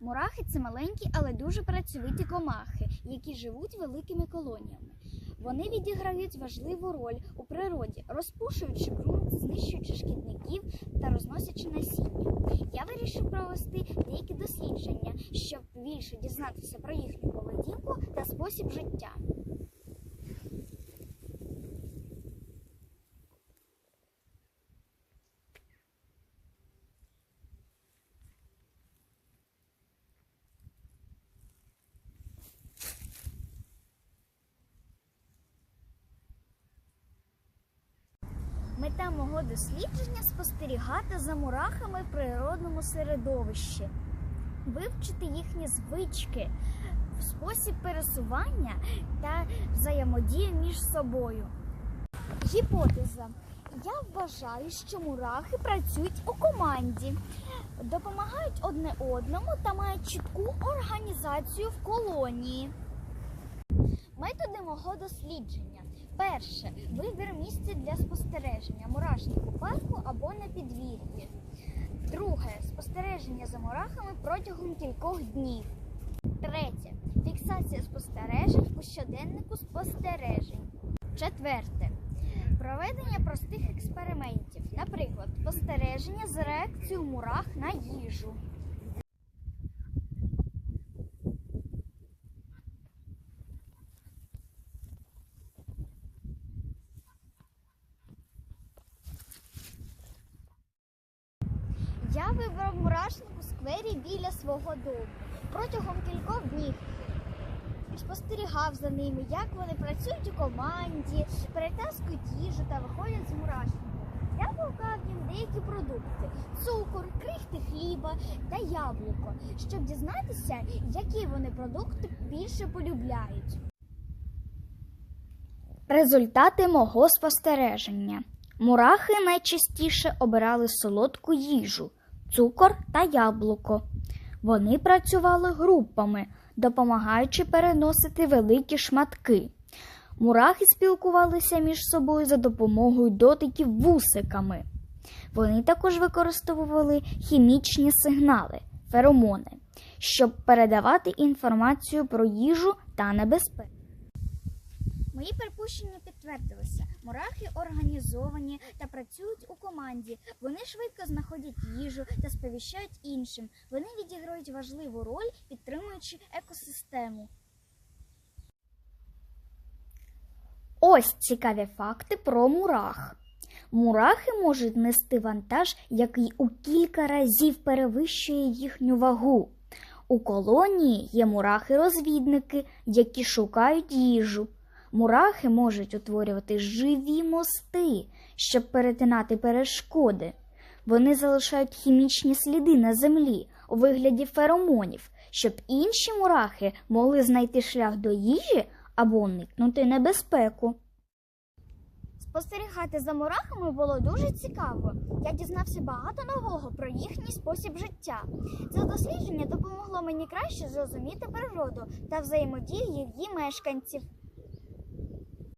Мурахи це маленькі, але дуже працьовиті комахи, які живуть великими колоніями. Вони відіграють важливу роль у природі, розпушуючи ґрунт, знищуючи шкідників та розносячи насіння. Я вирішив провести деякі дослідження, щоб більше дізнатися про їхню поведінку та спосіб життя. Мета мого дослідження спостерігати за мурахами в природному середовищі, вивчити їхні звички, спосіб пересування та взаємодію між собою. Гіпотеза. Я вважаю, що мурахи працюють у команді, допомагають одне одному та мають чітку організацію в колонії. Методи мого дослідження. Перше вибір місця для спостереження мурашник у парку або на підвір'ї. Друге спостереження за мурахами протягом кількох днів. Третє фіксація спостережень у щоденнику спостережень. Четверте проведення простих експериментів, наприклад, спостереження з реакцією мурах на їжу. Я вибрав мурашник у сквері біля свого дому. Протягом кількох днів спостерігав за ними, як вони працюють у команді, перетаскують їжу та виходять з мурашнику. Я погукав їм деякі продукти: цукор, крихти хліба та яблуко, щоб дізнатися, які вони продукти більше полюбляють. Результати мого спостереження. Мурахи найчастіше обирали солодку їжу, цукор та яблуко. Вони працювали групами, допомагаючи переносити великі шматки. Мурахи спілкувалися між собою за допомогою дотиків вусиками. Вони також використовували хімічні сигнали, феромони, щоб передавати інформацію про їжу та небезпеку. Мої припущення підтвердилися. Мурахи організовані та працюють у команді. Вони швидко знаходять їжу та сповіщають іншим. Вони відіграють важливу роль, підтримуючи екосистему. Ось цікаві факти про мурах. Мурахи можуть нести вантаж, який у кілька разів перевищує їхню вагу. У колонії є мурахи-розвідники, які шукають їжу. Мурахи можуть утворювати живі мости, щоб перетинати перешкоди. Вони залишають хімічні сліди на землі у вигляді феромонів, щоб інші мурахи могли знайти шлях до їжі або уникнути небезпеку. Спостерігати за мурахами було дуже цікаво. Я дізнався багато нового про їхній спосіб життя. Це дослідження допомогло мені краще зрозуміти природу та взаємодію її мешканців.